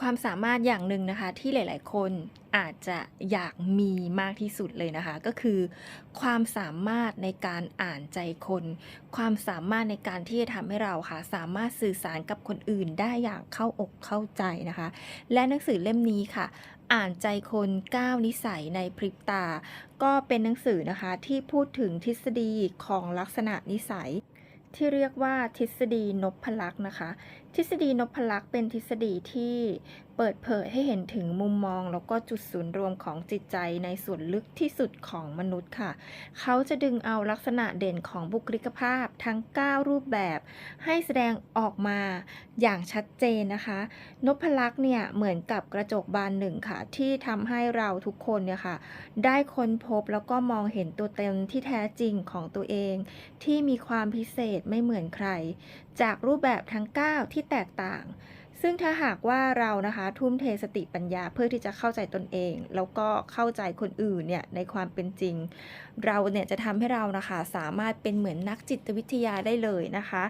ความสามารถอย่างหนึ่งนะคะที่หลาย ๆ คนอาจจะอยากมีมากที่สุดเลยนะคะ ก็คือ ความสามารถในการอ่านใจคน ความสามารถในการที่จะทำให้เราค่ะ สามารถสื่อสารกับคนอื่นได้อย่างเข้าอกเข้าใจนะคะ และหนังสือเล่มนี้ค่ะ อ่านใจคน9นิสัยในพริบตา ก็เป็นหนังสือนะคะที่พูดถึงทฤษฎีของลักษณะนิสัยที่เรียกว่าทฤษฎีนพลักษ์นะคะ ทฤษฎีนพลักษ์เป็นทฤษฎีที่ เปิดเผยให้เห็นถึงมุมมองแล้วก็จุดศูนย์รวมของจิตใจในส่วนลึกที่สุดของมนุษย์ค่ะ เขาจะดึงเอาลักษณะเด่นของบุคลิกภาพทั้ง 9 รูปแบบ ให้แสดงออกมาอย่างชัดเจนนะคะ นพลักษ์เนี่ยเหมือนกับกระจกบานหนึ่งค่ะ ที่ทำให้เราทุกคนเนี่ยค่ะ ได้ค้นพบแล้วก็มองเห็นตัวเต็มที่แท้จริงของตัวเอง ที่มีความพิเศษไม่เหมือนใคร จากรูปแบบทั้ง 9 ที่แตกต่าง ซึ่งถ้าหากว่าเรานะคะทุ่มเทสติปัญญาเพื่อที่จะเข้าใจตนเอง แล้วก็เข้าใจคนอื่นเนี่ยในความเป็นจริง เราเนี่ยจะทำให้เรานะคะสามารถเป็นเหมือนนักจิตวิทยาได้เลยนะคะ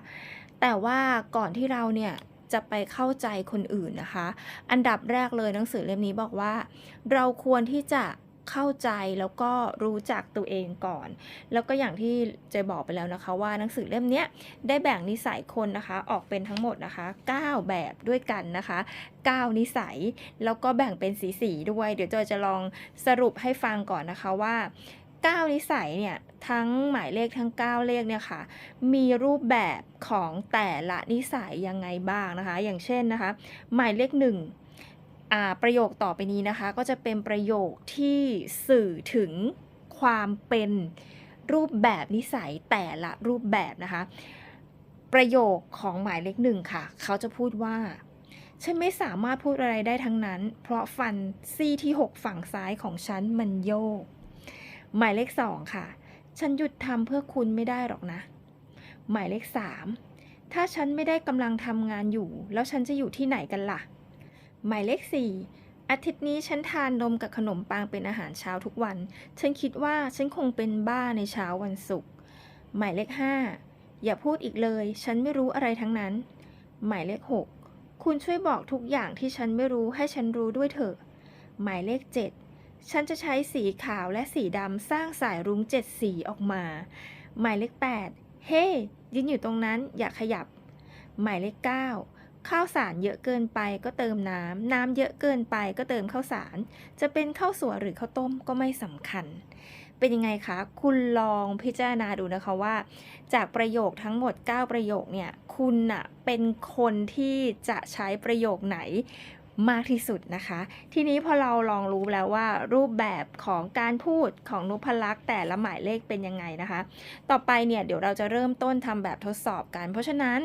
แต่ว่าก่อนที่เราเนี่ยจะไปเข้าใจคนอื่นนะคะ อันดับแรกเลยหนังสือเล่มนี้บอกว่า เราควรที่จะ เข้าใจแล้วก็รู้จักตัวเองก่อน แล้วก็อย่างที่เจบอกไปแล้วนะคะ ว่าหนังสือเล่มนี้ได้แบ่งนิสัยคนนะคะออกเป็นทั้งหมดนะคะ 9 แบบด้วยกันนะคะ 9 นิสัยแล้วก็แบ่งเป็นสีๆด้วย เดี๋ยวจอยจะลองสรุปให้ฟังก่อนนะคะว่า 9 นิสัยเนี่ยทั้งหมายเลขทั้ง 9 เลขเนี่ยค่ะ มีรูปแบบของแต่ละนิสัยยังไงบ้างนะคะ อย่างเช่นนะคะ หมายเลขหนึ่ง ประโยคต่อไปนี้นะคะ ก็จะเป็นประโยคที่สื่อถึงความเป็นรูปแบบนิสัยแต่ละรูปแบบนะคะ ประโยคของหมายเลขหนึ่งค่ะ เขาจะพูดว่าฉันไม่สามารถพูดอะไรได้ทั้งนั้น เพราะฟันซี่ที่ 6 ฝั่งซ้ายของฉันมันโยก หมายเลขสองค่ะ ฉันหยุดทำเพื่อคุณไม่ได้หรอกนะ หมายเลขสามถ้าฉันไม่ได้กำลังทำงานอยู่ แล้วฉันจะอยู่ที่ไหนกันล่ะ หมายเลขสี่อาทิตย์นี้ฉันทานนมกับขนมปังเป็นอาหารเช้าทุกวัน ฉันคิดว่าฉันคงเป็นบ้าในเช้าวันศุกร์ หมายเลขห้าอย่าพูดอีกเลย ฉันไม่รู้อะไรทั้งนั้น หมายเลขหกคุณช่วยบอกทุกอย่างที่ฉันไม่รู้ให้ฉันรู้ด้วยเถอะ หมายเลขเจ็ดฉันจะใช้สีขาวและสีดำสร้างสายรุ้งเจ็ดสีออกมา หมายเลข 8 เฮ้ยืนอยู่ตรงนั้นอย่าขยับ หมายเลข 9 ข้าวสารเยอะเกินไปก็เติมน้ำ น้ำเยอะเกินไปก็เติมข้าวสาร จะเป็นข้าวสวยหรือข้าวต้มก็ไม่สำคัญ เป็นยังไงคะ คุณลองพิจารณาดูนะคะว่า จากประโยคทั้งหมด 9 ประโยคเนี่ย คุณน่ะเป็นคนที่จะใช้ประโยคไหนมากที่สุดนะคะ ทีนี้พอเราลองรู้แล้วว่า รูปแบบของการพูดของนพลักษ์แต่ละหมายเลขเป็นยังไงนะคะ ต่อไปเนี่ยเดี๋ยวเราจะเริ่มต้นทำแบบทดสอบกัน เพราะฉะนั้น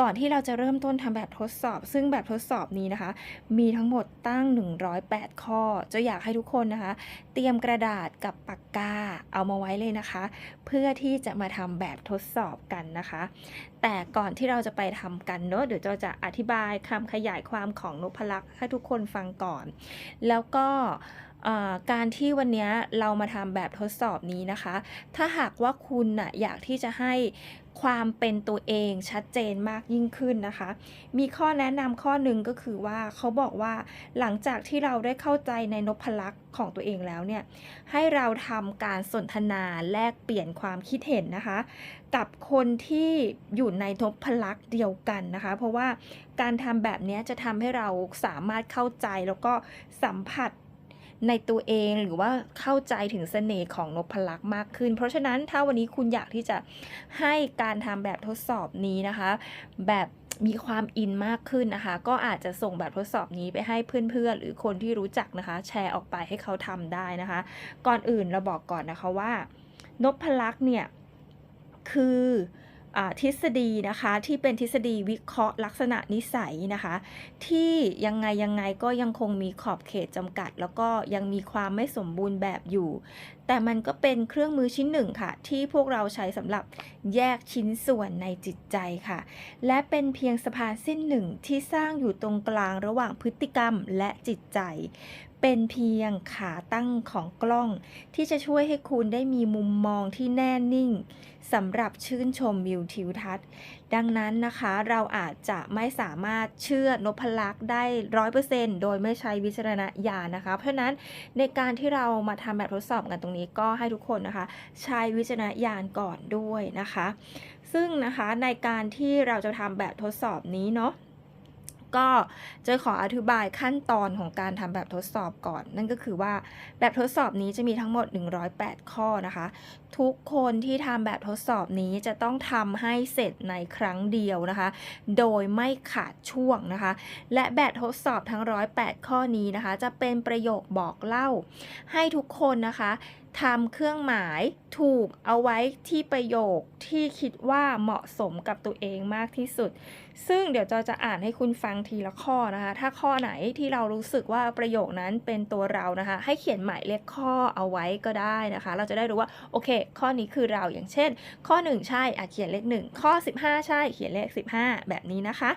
ก่อนที่เราจะเริ่มต้นทำแบบทดสอบ ซึ่งแบบทดสอบนี้นะคะ มีทั้งหมดตั้ง 108 ข้อ จะอยากให้ทุกคนนะคะ เตรียมกระดาษกับปากกาเอามาไว้เลยนะคะ เพื่อที่จะมาทำแบบทดสอบกันนะคะ แต่ก่อนที่เราจะไปทำกันเนอะเดี๋ยวเราจะอธิบายคำขยายความของนพลักษ์ให้ทุกคนฟังก่อน แล้วก็การที่วันนี้เรามาทำแบบทดสอบนี้นะคะ ถ้าหากว่าคุณน่ะอยากที่จะให้ ความเป็นตัวเองชัดเจนมากยิ่งขึ้นนะคะ มีข้อแนะนำข้อหนึ่งก็คือว่าเขาบอกว่าหลังจากที่เราได้เข้าใจในนพลักษ์ของตัวเองแล้วเนี่ย ให้เราทำการสนทนาแลกเปลี่ยนความคิดเห็นนะคะ กับคนที่อยู่ในนพลักษ์เดียวกันนะคะ เพราะว่าการทำแบบนี้จะทำให้เราสามารถเข้าใจแล้วก็สัมผัส ในตัวเองหรือว่าเข้าใจถึงเสน่ห์ของนพลักษ์มากขึ้น เพราะฉะนั้นถ้าวันนี้คุณอยากที่จะให้การทำแบบทดสอบนี้นะคะ แบบมีความอินมากขึ้นนะคะ ก็อาจจะส่งแบบทดสอบนี้ไปให้เพื่อนๆ หรือคนที่รู้จักนะคะ แชร์ออกไปให้เขาทำได้นะคะ ก่อนอื่นเราบอกก่อนนะคะว่านพลักษ์เนี่ยคือ ทฤษฎีนะคะที่เป็นทฤษฎีวิเคราะห์ลักษณะนิสัยนะคะ ที่ยังไงยังไงก็ยังคงมีขอบเขตจำกัด แล้วก็ยังมีความไม่สมบูรณ์แบบอยู่ แต่มันก็เป็นเครื่องมือชิ้นหนึ่งค่ะ ที่พวกเราใช้สำหรับแยกชิ้นส่วนในจิตใจค่ะ และเป็นเพียงสะพานเส้นหนึ่งที่สร้างอยู่ตรงกลางระหว่างพฤติกรรมและจิตใจ เป็นเพียงขาตั้งของกล้อง ที่จะช่วยให้คุณได้มีมุมมองที่แน่นิ่งสำหรับชื่นชมวิวทิวทัศน์ ดังนั้นนะคะเราอาจจะไม่สามารถเชื่อนพลักษ์ได้ร้อยเปอร์เซ็นต์โดยไม่ใช้วิจารณญาณนะคะ เพราะฉะนั้นในการที่เรามาทำแบบทดสอบกันตรงนี้ก็ให้ทุกคนนะคะ ใช้วิจารณญาณก่อนด้วยนะคะ ซึ่งนะคะในการที่เราจะทำแบบทดสอบนี้เนาะ ก็จะขออธิบายขั้นตอนของการทำแบบทดสอบก่อน นั่นก็คือว่าแบบทดสอบนี้จะมีทั้งหมด 108 ข้อนะคะ ทุกคนที่ทำแบบทดสอบนี้จะต้องทำให้เสร็จในครั้งเดียวนะคะ โดยไม่ขาดช่วงนะคะ และแบบทดสอบทั้ง 108 ข้อนี้นะคะ จะเป็นประโยคบอกเล่า ให้ทุกคนนะคะทำเครื่องหมายถูกเอาไว้ที่ประโยคที่คิดว่าเหมาะสมกับตัวเองมากที่สุด ซึ่งเดี๋ยวจอยจะอ่านให้คุณฟังทีละข้อนะคะ ถ้าข้อไหนที่เรารู้สึกว่าประโยคนั้นเป็นตัวเรานะคะ ให้เขียนหมายเลขข้อเอาไว้ก็ได้นะคะ เราจะได้รู้ว่าโอเคข้อนี้คือเราอย่างเช่น ข้อ 1 ใช่อะเขียนเลข 1 ข้อ 15 ใช่เขียนเลข 15 แบบนี้นะคะ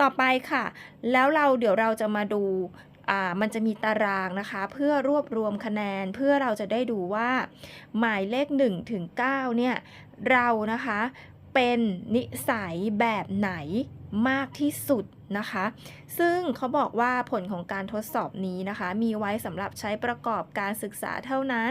ต่อไปค่ะ แล้วเราเดี๋ยวเราจะมาดูอ่ามันจะมีตารางนะคะ เพื่อรวบรวมคะแนนเพื่อเราจะได้ดูว่า หมายเลข1ถึง9เนี่ยเรานะคะเป็นนิสัยแบบไหนมากที่สุด นะคะ ซึ่งเขาบอกว่าผลของการทดสอบนี้นะคะ มีไว้สำหรับใช้ประกอบการศึกษาเท่านั้น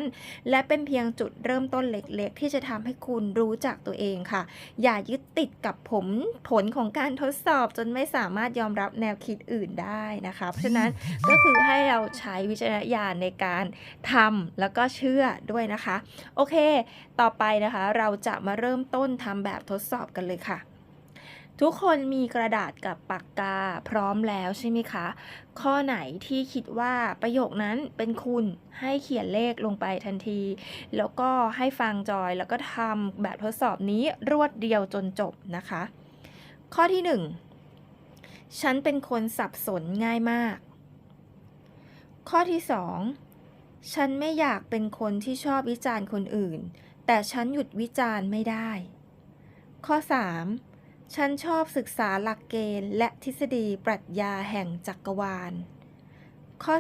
และเป็นเพียงจุดเริ่มต้นเล็กๆ ที่จะทำให้คุณรู้จักตัวเองค่ะ อย่ายึดติดกับผมผลของการทดสอบจนไม่สามารถยอมรับแนวคิดอื่นได้นะคะ เพราะฉะนั้นก็คือให้เราใช้วิจารณญาณในการทำแล้วก็เชื่อด้วยนะคะ โอเค ต่อไปนะคะ เราจะมาเริ่มต้นทำแบบทดสอบกันเลยค่ะ ทุกคนมีกระดาษกับปากกาพร้อมแล้วใช่ไหมคะ ข้อไหนที่คิดว่าประโยคนั้นเป็นคุณให้เขียนเลขลงไปทันที แล้วก็ให้ฟังจอยแล้วก็ทำแบบทดสอบนี้รวดเดียวจนจบนะคะ ข้อที่ 1 ฉันเป็นคนสับสนง่ายมาก ข้อที่ 2 ฉันไม่อยากเป็นคนที่ชอบวิจารณ์คนอื่น แต่ฉันหยุดวิจารณ์ไม่ได้ ข้อ 3 ฉันชอบศึกษาหลักเกณฑ์และทฤษฎีปรัชญาแห่งจักรวาล ข้อ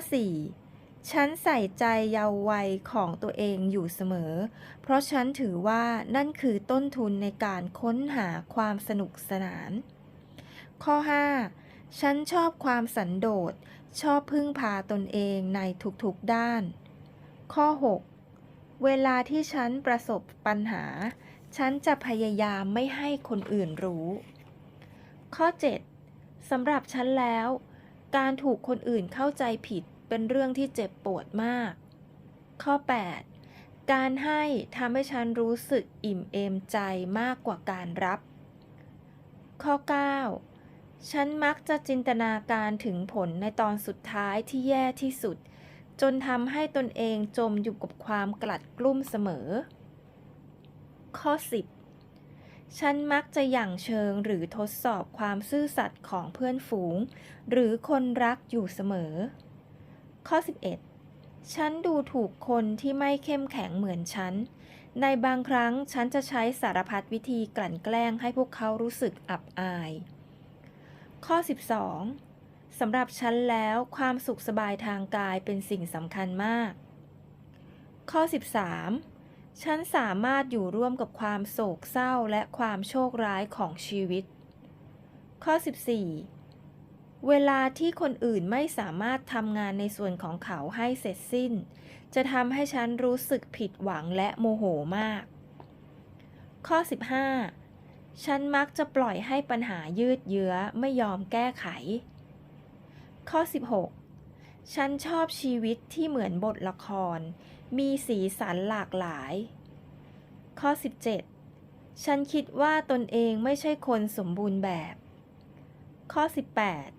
4 ฉันใส่ใจเยาว์วัยของตัวเองอยู่เสมอ เพราะฉันถือว่านั่นคือต้นทุนในการค้นหาความสนุกสนาน ข้อ 5 ฉันชอบความสันโดษ ชอบพึ่งพาตนเองในทุกๆด้าน ข้อ 6 เวลาที่ฉันประสบปัญหา ฉันจะพยายามไม่ให้คนอื่นรู้ ข้อ 7สำหรับฉันแล้ว การถูกคนอื่นเข้าใจผิดเป็นเรื่องที่เจ็บปวดมาก ข้อ 8 การให้ทำให้ฉันรู้สึกอิ่มเอมใจมากกว่าการรับ ข้อ 9 ฉันมักจะจินตนาการถึงผลในตอนสุดท้ายที่แย่ที่สุด จนทำให้ตนเองจมอยู่กับความกลัดกลุ้มเสมอ ข้อ 10 ฉันมักจะหยั่งเชิงหรือทดสอบความซื่อสัตย์ของเพื่อนฝูง หรือคนรักอยู่เสมอ ข้อ 11 ฉันดูถูกคนที่ไม่เข้มแข็งเหมือนฉัน ในบางครั้งฉันจะใช้สารพัดวิธีกลั่นแกล้งให้พวกเขารู้สึกอับอาย ข้อ 12สำหรับฉันแล้วความสุขสบายทางกายเป็นสิ่งสำคัญมาก ข้อ 13 ฉันสามารถอยู่ร่วมกับความโศกเศร้าและความโชคร้ายของชีวิต ข้อ 14 เวลาที่คนอื่นไม่สามารถทำงานในส่วนของเขาให้เสร็จสิ้น จะทำให้ฉันรู้สึกผิดหวังและโมโหมาก ข้อ 15 ฉันมักจะปล่อยให้ปัญหายืดเยื้อไม่ยอมแก้ไข ข้อ 16 ฉันชอบชีวิตที่เหมือนบทละคร มีสีสันหลากหลาย ข้อ 17 ฉันคิดว่าตนเองไม่ใช่คนสมบูรณ์แบบ ข้อ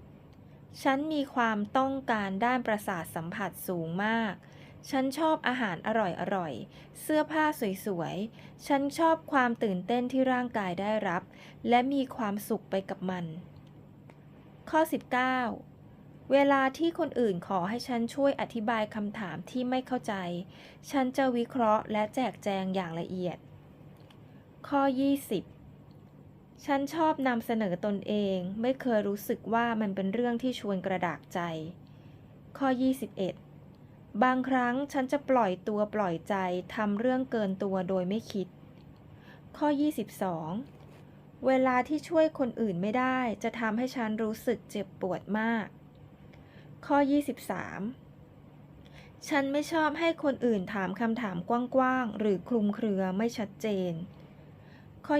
18 ฉันมีความต้องการด้านประสาทสัมผัสสูงมาก ฉันชอบอาหารอร่อยๆ เสื้อผ้าสวยๆ ฉันชอบความตื่นเต้นที่ร่างกายได้รับ และมีความสุขไปกับมัน ข้อ 19 เวลาที่คนอื่นขอให้ฉันช่วยอธิบายคำถามที่ไม่เข้าใจ ฉันจะวิเคราะห์และแจกแจงอย่างละเอียด ข้อ 20 ฉันชอบนำเสนอตนเอง ไม่เคยรู้สึกว่ามันเป็นเรื่องที่ชวนกระดากใจ ข้อ 21 บางครั้งฉันจะปล่อยตัวปล่อยใจทำเรื่องเกินตัวโดยไม่คิด ข้อ 22 เวลาที่ช่วยคนอื่นไม่ได้ จะทำให้ฉันรู้สึกเจ็บปวดมาก ข้อ 23 ฉันไม่ชอบให้คนอื่นถามคำถามกว้างๆ หรือคลุมเครือไม่ชัดเจน ข้อ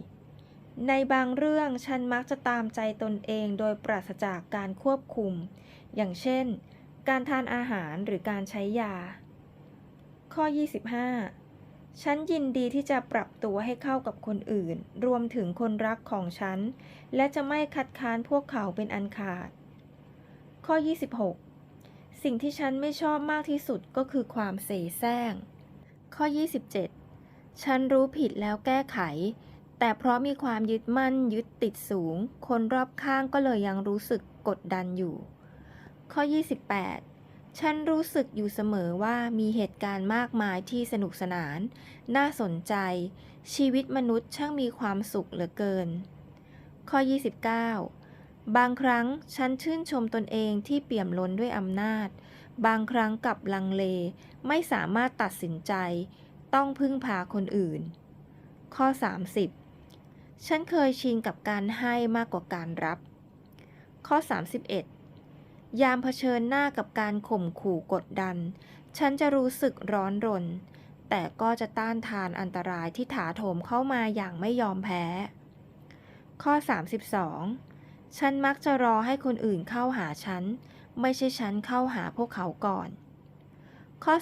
24 ในบางเรื่องฉันมักจะตามใจตนเองโดยปราศจากการควบคุม อย่างเช่น การทานอาหารหรือการใช้ยา ข้อ 25 ฉันยินดีที่จะปรับตัวให้เข้ากับคนอื่น รวมถึงคนรักของฉัน และจะไม่คัดค้านพวกเขาเป็นอันขาด ข้อ 26 สิ่งที่ฉันไม่ชอบมากที่สุดก็คือความเสแสร้ง ข้อ 27 ฉันรู้ผิดแล้วแก้ไข แต่เพราะมีความยึดมั่นยึดติดสูง คนรอบข้างก็เลยยังรู้สึกกดดันอยู่ ข้อ 28ฉันรู้สึกอยู่เสมอว่ามีเหตุการณ์มากมายที่สนุกสนาน น่าสนใจ ชีวิตมนุษย์ช่างมีความสุขเหลือเกิน ข้อ 29 บางครั้งฉันชื่นชมตนเองที่เปี่ยมล้นด้วยอำนาจ บางครั้งกับลังเลไม่สามารถตัดสินใจ ต้องพึ่งพาคนอื่น ข้อ 30 ฉันเคยชินกับการให้มากกว่าการรับ ข้อ 31 ยามเผชิญหน้ากับการข่มขู่กดดัน ฉันจะรู้สึกร้อนรน แต่ก็จะต้านทานอันตรายที่ถาโถมเข้ามาอย่างไม่ยอมแพ้ ข้อ 32 ฉันมักจะรอให้คนอื่นเข้าหาฉัน ไม่ใช่ฉันเข้าหาพวกเขาก่อน ข้อ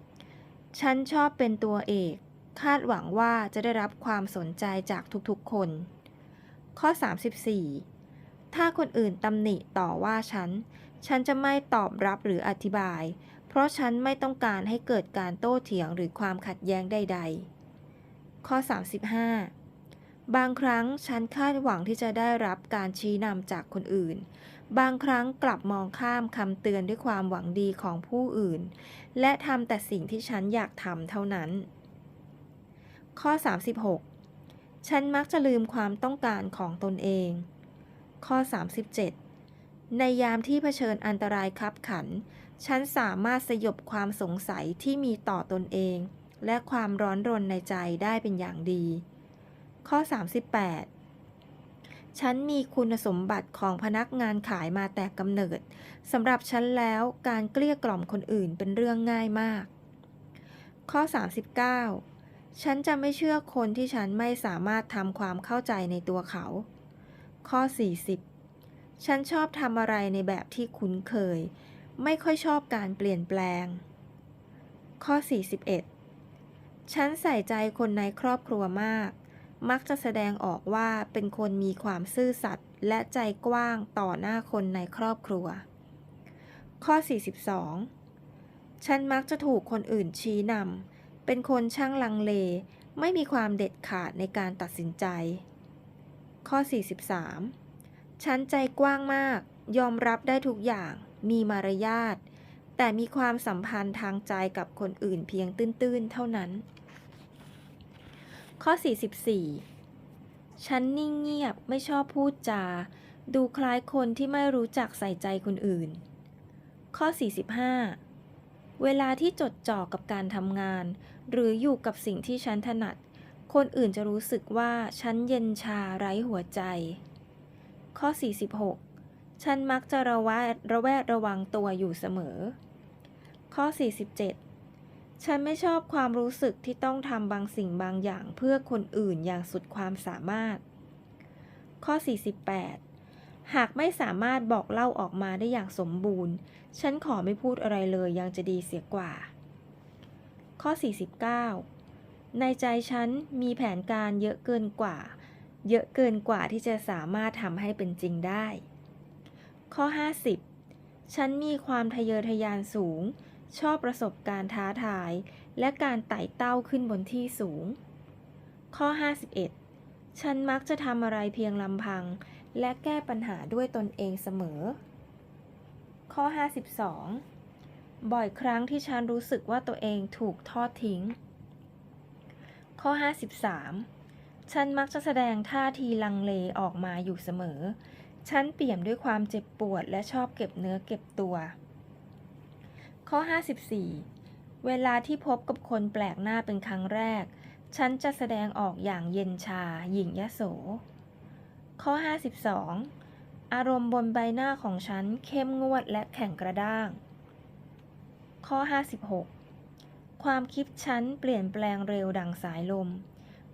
33 ฉันชอบเป็นตัวเอก คาดหวังว่าจะได้รับความสนใจจากทุกๆคน ข้อ 34 ถ้าคนอื่นตำหนิต่อว่าฉัน ฉันจะไม่ตอบรับหรืออธิบาย เพราะฉันไม่ต้องการให้เกิดการโต้เถียงหรือความขัดแย้งใด ๆ ข้อ 35 บางครั้งฉันคาดหวังที่จะได้รับการชี้นำจากคนอื่น บางครั้งกลับมองข้ามคำเตือนด้วยความหวังดีของผู้อื่น และทำแต่สิ่งที่ฉันอยากทำเท่านั้น ข้อ 36 ฉันมักจะลืมความต้องการของตนเอง ข้อ 37 ในยามที่เผชิญอันตรายคับขัน ฉันสามารถสยบความสงสัยที่มีต่อตนเอง และความร้อนรนในใจได้เป็นอย่างดี ข้อ 38 ฉันมีคุณสมบัติของพนักงานขายมาแต่กำเนิดสำหรับฉันแล้วการเกลี้ยกล่อมคนอื่นเป็นเรื่องง่ายมาก ข้อ 39 ฉันจะไม่เชื่อคนที่ฉันไม่สามารถทำความเข้าใจในตัวเขา ข้อ 40 ฉันชอบทำอะไรในแบบที่คุ้นเคย ไม่ค่อยชอบการเปลี่ยนแปลง ข้อ 41ฉันใส่ใจคนในครอบครัวมาก มักจะแสดงออกว่าเป็นคนมีความซื่อสัตย์และใจกว้างต่อหน้าคนในครอบครัว ข้อ 42 ฉันมักจะถูกคนอื่นชี้นำ เป็นคนช่างลังเล ไม่มีความเด็ดขาดในการตัดสินใจ ข้อ 43 ฉันใจกว้างมาก ยอมรับได้ทุกอย่าง มีมารยาท แต่มีความสัมพันธ์ทางใจกับคนอื่นเพียงตื้นๆ เท่านั้น ข้อ 44 ฉันนิ่งเงียบไม่ชอบพูดจา ดูคล้ายคนที่ไม่รู้จักใส่ใจคนอื่น ข้อ 45 เวลาที่จดจ่อกับการทำงาน หรืออยู่กับสิ่งที่ฉันถนัด คนอื่นจะรู้สึกว่าฉันเย็นชาไร้หัวใจ ข้อ 46 ฉันมักจะระแวดระแวดระวังตัวอยู่เสมอ ข้อ 47 ฉันไม่ชอบความรู้สึกที่ต้องทำบางสิ่งบางอย่างเพื่อคนอื่นอย่างสุดความสามารถ ข้อ 48 หากไม่สามารถบอกเล่าออกมาได้อย่างสมบูรณ์ ฉันขอไม่พูดอะไรเลยยังจะดีเสียกว่า ข้อ 49 ในใจฉันมีแผนการเยอะเกินกว่า เยอะเกินกว่าที่จะสามารถทำให้เป็นจริงได้ ข้อ 50 ฉันมีความทะเยอทะยานสูง ชอบประสบการณ์ท้าทาย และการไต่เต้าขึ้นบนที่สูง ข้อ 51 ฉันมักจะทำอะไรเพียงลำพัง และแก้ปัญหาด้วยตนเองเสมอ ข้อ 52 บ่อยครั้งที่ฉันรู้สึกว่าตัวเองถูกทอดทิ้ง ข้อ 53 ฉันมักจะแสดงท่าทีลังเลออกมาอยู่เสมอ ฉันเปี่ยมด้วยความเจ็บปวดและชอบเก็บเนื้อเก็บตัว ข้อ 54 เวลาที่พบกับคนแปลกหน้าเป็นครั้งแรก ฉันจะแสดงออกอย่างเย็นชา หยิ่งยโส ข้อ 52 อารมณ์บนใบหน้าของฉันเข้มงวดและแข็งกระด้าง ข้อ 56 ความคิดฉันเปลี่ยนแปลงเร็วดังสายลม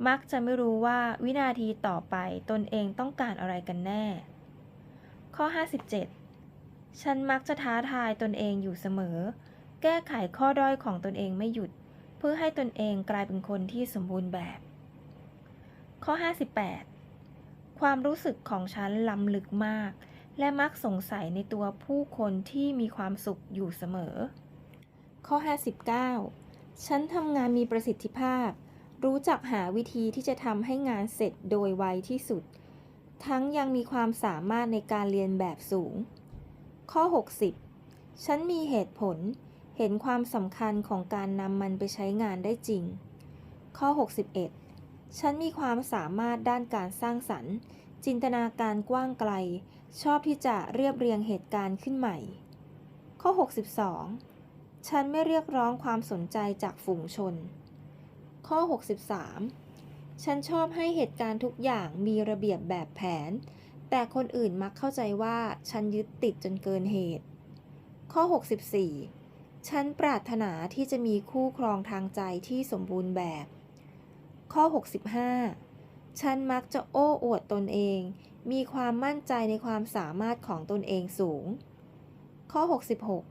มักจะไม่รู้ว่าวินาทีต่อไปตนเองต้องการอะไรกันแน่ ข้อ 57ฉันมักจะท้าทายตนเองอยู่เสมอ แก้ไขข้อด้อยของตนเองไม่หยุด เพื่อให้ตนเองกลายเป็นคนที่สมบูรณ์แบบ ข้อ 58 ความรู้สึกของฉันล้ำลึกมาก และมักสงสัยในตัวผู้คนที่มีความสุขอยู่เสมอ ข้อ 59 ฉันทำงานมีประสิทธิภาพ รู้จักหาวิธีที่จะทำให้งานเสร็จโดยไวที่สุด ทั้งยังมีความสามารถในการเรียนแบบสูง ข้อ 60 ฉันมีเหตุผล เห็นความสำคัญของการนำมันไปใช้งานได้จริง ข้อ 61 ฉันมีความสามารถด้านการสร้างสรรค์ จินตนาการกว้างไกล ชอบที่จะเรียบเรียงเหตุการณ์ขึ้นใหม่ ข้อ 62 ฉันไม่เรียกร้องความสนใจจากฝูงชน ข้อ 63 ฉันชอบให้เหตุการณ์ทุกอย่างมีระเบียบแบบแผน แต่คนอื่นมักเข้าใจว่าฉันยึดติดจนเกินเหตุ ข้อ 64 ฉันปรารถนาที่จะมีคู่ครองทางใจที่สมบูรณ์แบบ ข้อ 65 ฉันมักจะโอ้อวดตนเอง มีความมั่นใจในความสามารถของตนเองสูง ข้อ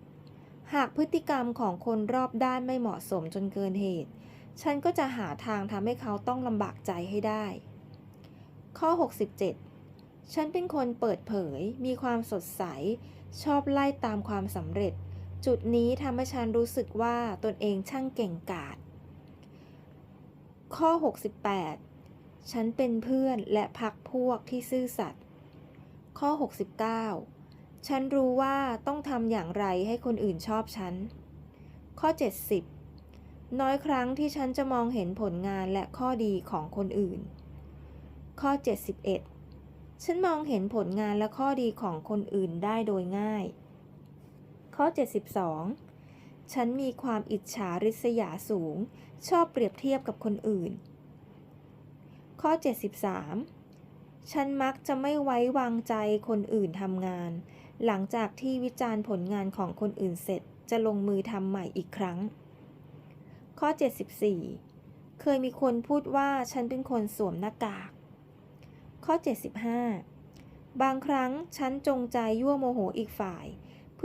66 หากพฤติกรรมของคนรอบด้านไม่เหมาะสมจนเกินเหตุ ฉันก็จะหาทางทำให้เขาต้องลำบากใจให้ได้ ข้อ 67 ฉันเป็นคนเปิดเผย มีความสดใส ชอบไล่ตามความสำเร็จ จุดนี้ทำให้ฉันรู้สึกว่าตนเองช่างเก่งกาจข้อ 68 ฉันเป็นเพื่อนและพักพวกที่ซื่อสัตย์ข้อ 69 ฉันรู้ว่าต้องทำอย่างไรให้คนอื่นชอบฉัน ข้อ 70 น้อยครั้งที่ฉันจะมองเห็นผลงานและข้อดีของคนอื่น ข้อ 71 ฉันมองเห็นผลงานและข้อดีของคนอื่นได้โดยง่าย ข้อ 72 ฉันมีความอิจฉาริษยาสูง ชอบเปรียบเทียบกับคนอื่น ข้อ 73 ฉันมักจะไม่ไว้วางใจคนอื่นทำงาน หลังจากที่วิจารณ์ผลงานของคนอื่นเสร็จจะลงมือทำใหม่อีกครั้ง ข้อ 74 เคยมีคนพูดว่าฉันเป็นคนสวมหน้ากาก ข้อ 75 บางครั้งฉันจงใจยั่วโมโหอีกฝ่าย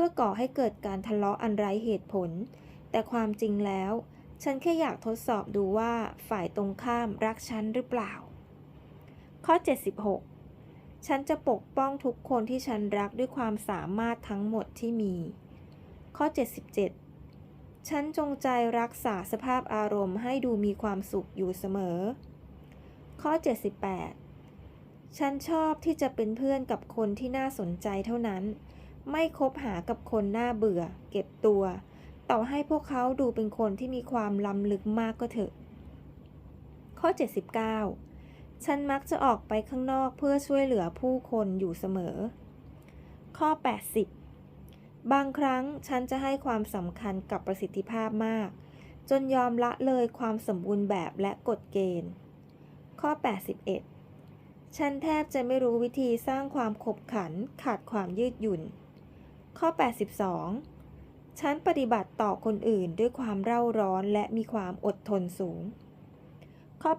พื่อก่อให้เกิดการทะเลาะอันไร้เหตุผล แต่ความจริงแล้ว ฉันแค่อยากทดสอบดูว่าฝ่ายตรงข้ามรักฉันหรือเปล่า ข้อ 76 ฉันจะปกป้องทุกคนที่ฉันรักด้วยความสามารถทั้งหมดที่มี ข้อ 77 ฉันจงใจรักษาสภาพอารมณ์ให้ดูมีความสุขอยู่เสมอ ข้อ 78 ฉันชอบที่จะเป็นเพื่อนกับคนที่น่าสนใจเท่านั้น ไม่คบหากับคนน่าเบื่อ เก็บตัว ต่อให้พวกเขาดูเป็นคนที่มีความล้ำลึกมากก็เถอะ ข้อ 79 ฉันมักจะออกไปข้างนอกเพื่อช่วยเหลือผู้คนอยู่เสมอ ข้อ 80 บางครั้งฉันจะให้ความสำคัญกับประสิทธิภาพมาก จนยอมละเลยความสมบูรณ์แบบและกฎเกณฑ์ ข้อ 81ฉันแทบจะไม่รู้วิธีสร้างความขบขันขาดความยืดหยุ่น ข้อ 82 ฉันปฏิบัติต่อคนอื่นด้วยความเร่าร้อนและมีความอดทนสูง ข้อ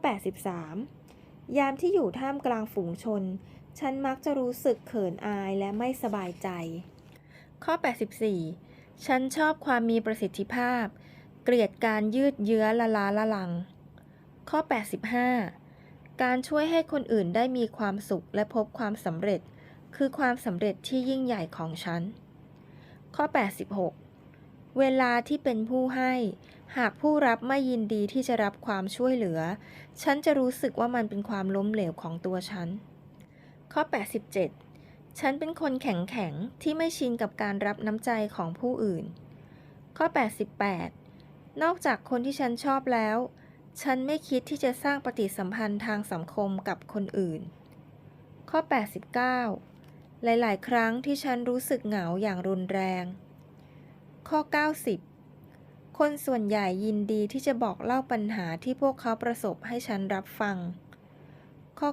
83 ยามที่อยู่ท่ามกลางฝูงชน ฉันมักจะรู้สึกเขินอายและไม่สบายใจ ข้อ 84 ฉันชอบความมีประสิทธิภาพ เกลียดการยืดเยื้อละล้าละลัง ข้อ 85 การช่วยให้คนอื่นได้มีความสุขและพบความสำเร็จคือความสำเร็จที่ยิ่งใหญ่ของฉัน ข้อ 86 เวลาที่เป็นผู้ให้ หากผู้รับไม่ยินดีที่จะรับความช่วยเหลือ ฉันจะรู้สึกว่ามันเป็นความล้มเหลวของตัวฉัน ข้อ 87 ฉันเป็นคนแข็งแข็งที่ไม่ชินกับการรับน้ำใจของผู้อื่น ข้อ 88 นอกจากคนที่ฉันชอบแล้ว ฉันไม่คิดที่จะสร้างปฏิสัมพันธ์ทางสังคมกับคนอื่น ข้อ 89 หลาย ๆ ครั้งที่ฉันรู้สึกเหงาอย่างรุนแรง ข้อ 90 คนส่วนใหญ่ยินดีที่จะบอกเล่าปัญหาที่พวกเขาประสบให้ฉันรับฟัง ข้อ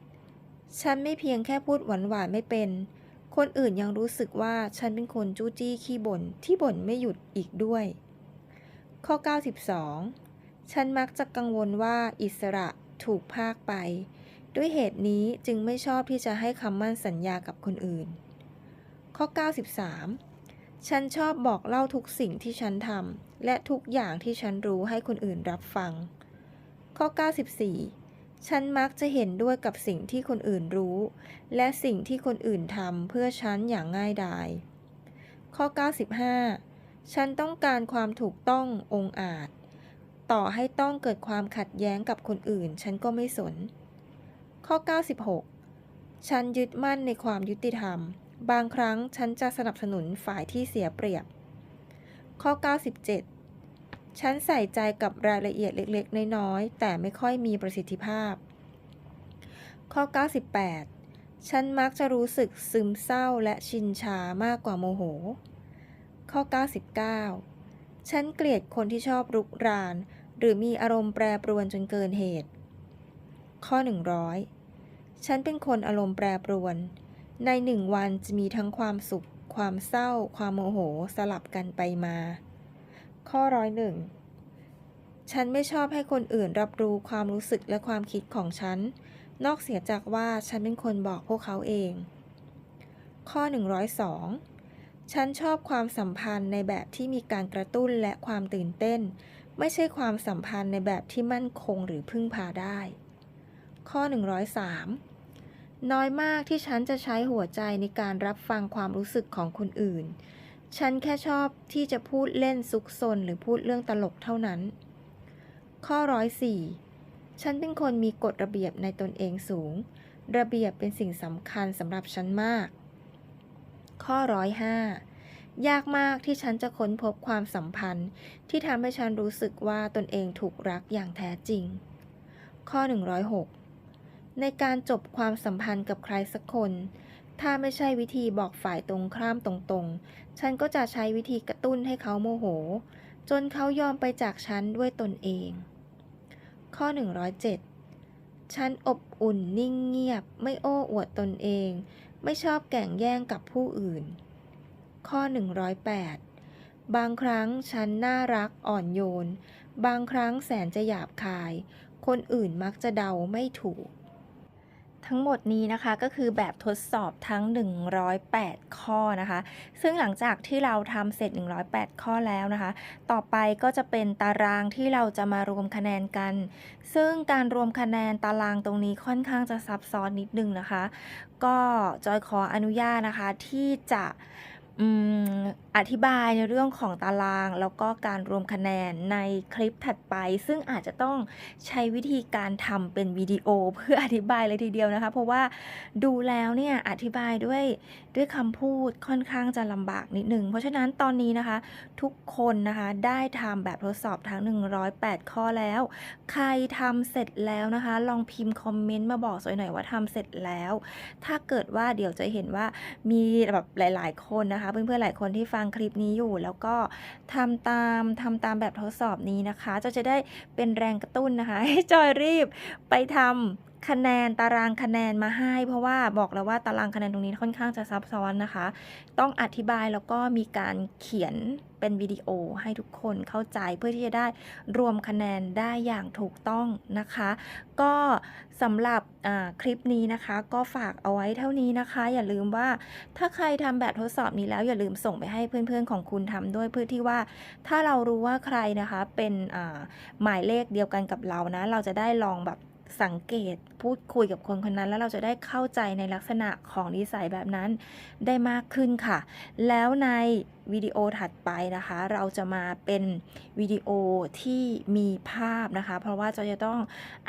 91 ฉันไม่เพียงแค่พูดหวานๆไม่เป็น คนอื่นยังรู้สึกว่าฉันเป็นคนจู้จี้ขี้บ่นที่บ่นไม่หยุดอีกด้วย ข้อ 92 ฉันมักจะกังวลว่าอิสระถูกพากไป ด้วยเหตุนี้จึงไม่ชอบที่จะให้คำมั่นสัญญากับคนอื่น ข้อ 93 ฉันชอบบอกเล่าทุกสิ่งที่ฉันทำและทุกอย่างที่ฉันรู้ให้คนอื่นรับฟัง ข้อ 94 ฉันมักจะเห็นด้วยกับสิ่งที่คนอื่นรู้ และสิ่งที่คนอื่นทำเพื่อฉันอย่างง่ายดาย ข้อ 95 ฉันต้องการความถูกต้ององอาจ ต่อให้ต้องเกิดความขัดแย้งกับคนอื่น ฉันก็ไม่สน ข้อ 96 ฉันยึดมั่นในความยุติธรรม บางครั้งฉันจะสนับสนุนฝ่ายที่เสียเปรียบ ข้อ 97 ฉันใส่ใจกับรายละเอียดเล็กๆ น้อยๆ แต่ไม่ค่อยมีประสิทธิภาพ ข้อ 98 ฉันมักจะรู้สึกซึมเศร้าและชินชามากกว่าโมโห ข้อ 99 ฉันเกลียดคนที่ชอบรุกราน หรือมีอารมณ์แปรปรวนจนเกินเหตุข้อ 100 ฉันเป็นคนอารมณ์แปรปรวน ในหนึ่งวันจะมีทั้งความสุข ความเศร้า ความโมโหสลับกันไปมา ข้อร้อยหนึ่งฉันไม่ชอบให้คนอื่นรับรู้ความรู้สึกและความคิดของฉัน นอกเสียจากว่าฉันเป็นคนบอกพวกเขาเอง ข้อ 102 ฉันชอบความสัมพันธ์ในแบบที่มีการกระตุ้นและความตื่นเต้น ไม่ใช่ความสัมพันธ์ในแบบที่มั่นคงหรือพึ่งพาได้ ข้อ 103 น้อยมากที่ฉันจะใช้หัวใจในการรับฟังความรู้สึกของคนอื่น ฉันแค่ชอบที่จะพูดเล่นซุกซนหรือพูดเรื่องตลกเท่านั้น ข้อ104ฉันเป็นคนมีกฎระเบียบในตนเองสูง ระเบียบเป็นสิ่งสำคัญสำหรับฉันมาก ข้อ105ยากมากที่ฉันจะค้นพบความสัมพันธ์ ที่ทำให้ฉันรู้สึกว่าตนเองถูกรักอย่างแท้จริง ข้อ 106 ในการจบความสัมพันธ์กับใครสักคน ถ้าไม่ใช่วิธีบอกฝ่ายตรงข้ามตรงๆ ฉันก็จะใช้วิธีกระตุ้นให้เขาโมโห จนเขายอมไปจากฉันด้วยตนเอง ข้อ 107 ฉันอบอุ่นนิ่งเงียบ ไม่โอ้อวดตนเอง ไม่ชอบแก่งแย่งกับผู้อื่น ข้อ 108 บางครั้งฉันน่ารักอ่อนโยน บางครั้งแสนจะหยาบคาย คนอื่นมักจะเดาไม่ถูก ทั้งหมดนี้นะคะก็คือแบบทดสอบทั้ง 108 ข้อนะคะ ซึ่งหลังจากที่เราทำเสร็จ 108 ข้อแล้วนะคะ ต่อไปก็จะเป็นตารางที่เราจะมารวมคะแนนกัน ซึ่งการรวมคะแนนตารางตรงนี้ค่อนข้างจะซับซ้อนนิดนึงนะคะ ก็จอยขออนุญาตนะคะที่จะ อืม อธิบายในเรื่องของตาราง แล้วก็การรวมคะแนนในคลิปถัดไป ซึ่งอาจจะต้องใช้วิธีการทำเป็นวิดีโอ เพื่ออธิบายเลยทีเดียวนะคะ เพราะว่าดูแล้วเนี่ยอธิบายด้วย ด้วยคำพูดค่อนข้างจะลำบากนิดหนึ่ง เพราะฉะนั้นตอนนี้นะคะ ทุกคนนะคะได้ทำแบบทดสอบทั้ง 108 ข้อแล้ว ใครทำเสร็จแล้วนะคะ ลองพิมพ์คอมเมนต์มาบอกสวยหน่อยว่าทำเสร็จแล้ว ถ้าเกิดว่าเดี๋ยวจะเห็นว่ามีแบบหลาย ๆ คนนะคะเพื่อนๆหลายคนที่ฟังคลิปนี้อยู่ แล้วก็ทำตามทำตามแบบทดสอบนี้นะคะจะจะได้เป็นแรงกระตุ้นนะคะ ให้จอยรีบไปทำ คะแนนตารางคะแนนมาให้ เพราะว่าบอกแล้วว่าตารางคะแนนตรงนี้ค่อนข้างจะซับซ้อนนะคะ ต้องอธิบายแล้วก็มีการเขียนเป็นวิดีโอให้ทุกคนเข้าใจเพื่อที่จะได้รวมคะแนนได้อย่างถูกต้องนะคะ ก็สำหรับคลิปนี้นะคะ ก็ฝากเอาไว้เท่านี้นะคะ อย่าลืมว่าถ้าใครทำแบบทดสอบนี้แล้วอย่าลืมส่งไปให้เพื่อนๆของคุณทำด้วยเพื่อที่ว่า ถ้าเรารู้ว่าใครนะคะเป็นหมายเลขเดียวกันกับเรานะ เราจะได้ลองแบบ สังเกตพูดคุยกับคนคนนั้น แล้วเราจะได้เข้าใจในลักษณะของนิสัยแบบนั้นได้มากขึ้นค่ะ แล้วในวิดีโอถัดไปนะคะ เราจะมาเป็นวิดีโอที่มีภาพนะคะ เพราะว่าจะจะต้อง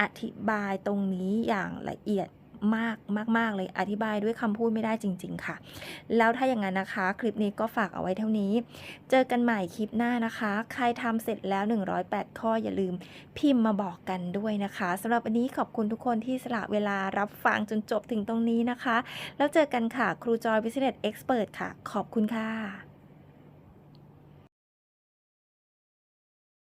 อธิบายตรงนี้อย่างละเอียด มากมากๆเลยอธิบายด้วยคำพูดไม่ได้จริง ๆ ค่ะ แล้วถ้าอย่างนั้นนะคะ คลิปนี้ก็ฝากเอาไว้เท่านี้ เจอกันใหม่คลิปหน้านะคะ ใครทำเสร็จแล้ว 108 ข้ออย่าลืมพิมพ์มาบอกกันด้วยนะคะสำหรับวันนี้ขอบคุณทุกคนที่สละเวลารับฟังจนจบถึงตรงนี้นะคะ แล้วเจอกันค่ะครูจอย Business Expert ค่ะ ขอบคุณค่ะ